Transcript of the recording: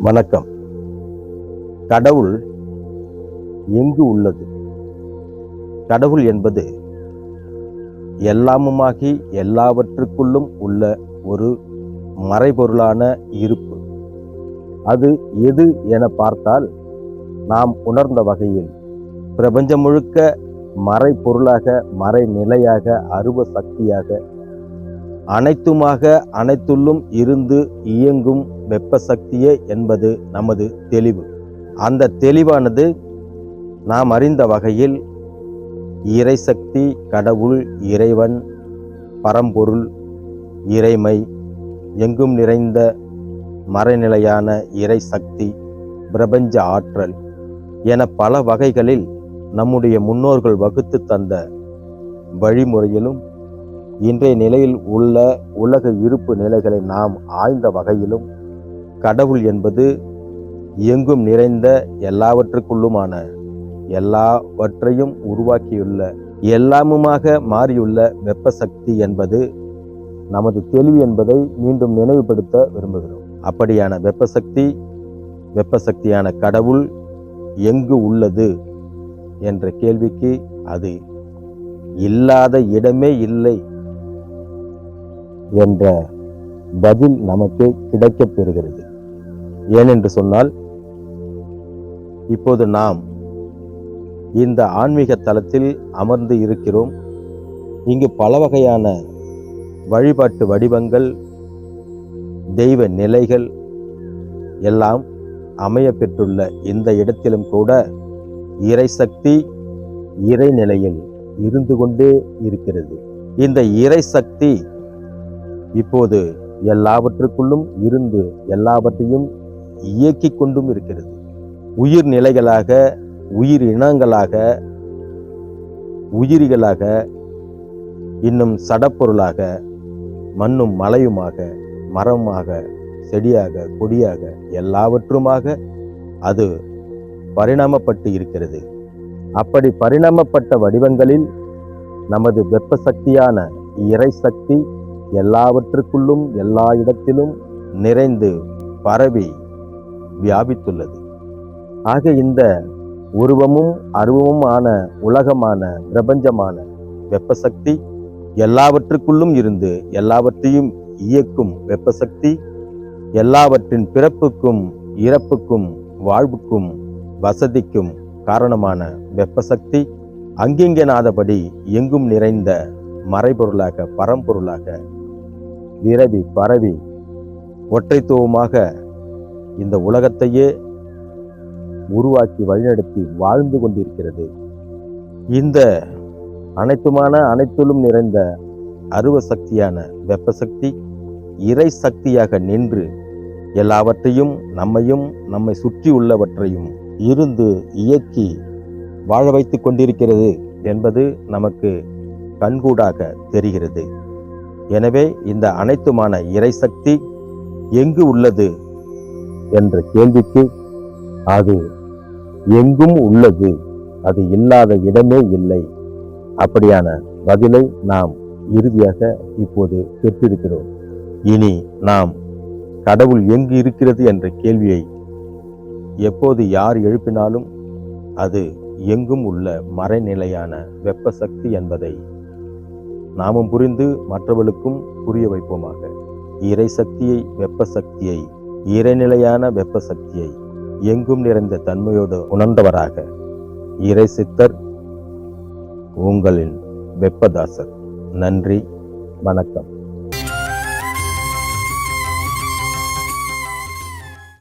வணக்கம். கடவுள் எங்கு உள்ளது? கடவுள் என்பது எல்லாமுமாகி எல்லாவற்றுக்குள்ளும் உள்ள ஒரு மறைபொருளான இருப்பு. அது எது என பார்த்தால் நாம் உணர்ந்த வகையில் பிரபஞ்சம் முழுக்க மறைபொருளாக மறைநிலையாக அருவ சக்தியாக அனைத்துமாக அனைத்துள்ளும் இருந்து இயங்கும் வெப்ப சக்தியே என்பது நமது தெளிவு. அந்த தெளிவானது நாம் அறிந்த வகையில் இறைசக்தி கடவுள் இறைவன் பரம்பொருள் இறைமை எங்கும் நிறைந்த மறைநிலையான இறை சக்தி பிரபஞ்ச ஆற்றல் என பல வகைகளில் நம்முடைய முன்னோர்கள் வகுத்து தந்த வழிமுறையிலும் இன்றைய நிலையில் உள்ள உலக இருப்பு நிலைகளை நாம் ஆய்ந்த வகையிலும் கடவுள் என்பது எங்கும் நிறைந்த எல்லாவற்றுக்குள்ளுமான எல்லாவற்றையும் உருவாக்கியுள்ள எல்லாமுமாக மாறியுள்ள வெப்ப சக்தி என்பது நமது தெளிவு என்பதை மீண்டும் நினைவுபடுத்த விரும்புகிறோம். அப்படியான வெப்ப சக்தி வெப்ப சக்தியான கடவுள் எங்கு உள்ளது என்ற கேள்விக்கு அது இல்லாத இடமே இல்லை என்ற பதில் நமக்கு கிடைக்கப் பெறுகிறது. ஏனென்று சொன்னால் இப்போது நாம் இந்த ஆன்மீக தளத்தில் அமர்ந்து இருக்கிறோம். இங்கு பல வகையான வழிபாட்டு வடிவங்கள் தெய்வ நிலைகள் எல்லாம் அமைய பெற்றுள்ள இந்த இடத்திலும் கூட இறைசக்தி இறைநிலையில் இருந்து கொண்டே இருக்கிறது. இந்த இறைசக்தி இப்போது எல்லாவற்றுக்குள்ளும் இருந்து எல்லாவற்றையும் இயக்கிக் கொண்டும் இருக்கிறது. உயிர் நிலைகளாக உயிர் இனங்களாக உயிரிகளாக இன்னும் சடப்பொருளாக மண்ணும் மலையுமாக மரமாக செடியாக கொடியாக எல்லாவற்றுமாக அது பரிணாமப்பட்டு இருக்கிறது. அப்படி பரிணாமப்பட்ட வடிவங்களில் நமது வெப்ப சக்தியான இறை சக்தி எல்லாவற்றுக்குள்ளும் எல்லா இடத்திலும் நிறைந்து பரவி வியாபித்துள்ளது. ஆக இந்த உருவமும் அருவமும் ஆன உலகமான பிரபஞ்சமான வெப்பசக்தி எல்லாவற்றுக்குள்ளும் இருந்து எல்லாவற்றையும் இயக்கும் வெப்ப சக்தி எல்லாவற்றின் பிறப்புக்கும் இறப்புக்கும் வாழ்வுக்கும் வசதிக்கும் காரணமான வெப்பசக்தி அங்கிங்கனாதபடி எங்கும் நிறைந்த மறைபொருளாக பரம்பொருளாக விரவி பரவி ஒற்றைத்துவமாக இந்த உலகத்தையே உருவாக்கி வழிநடத்தி வாழ்ந்து கொண்டிருக்கிறது. இந்த அனைத்துமான அனைத்திலும் நிறைந்த அருவ சக்தியான வெப்ப சக்தி இறை சக்தியாக நின்று எல்லாவற்றையும் நம்மையும் நம்மை சுற்றி உள்ளவற்றையும் இருந்து இயக்கி வாழ வைத்துக் கொண்டிருக்கிறது என்பது நமக்கு கண்கூடாக தெரிகிறது. எனவே இந்த அனைத்துமான இறை சக்தி எங்கு உள்ளது என்ற கேள்விக்கு அது எங்கும் உள்ளது அது இல்லாத இடமே இல்லை. அப்படியான பதிலை நாம் இறுதியாக இப்போது பெற்றிருக்கிறோம். இனி நாம் கடவுள் எங்கு இருக்கிறது என்ற கேள்வியை எப்போது யார் எழுப்பினாலும் அது எங்கும் உள்ள மறைநிலையான வெப்ப சக்தி என்பதை நாமும் புரிந்து மற்றவர்களுக்கும் புரிய வைப்போமாக. இறை சக்தியை வெப்ப சக்தியை இறைநிலையான வெப்ப சக்தியை எங்கும் நிறைந்த தன்மையோடு உணர்ந்தவராக இறை சித்தர் உங்களின் வெப்பதாசர். நன்றி வணக்கம்.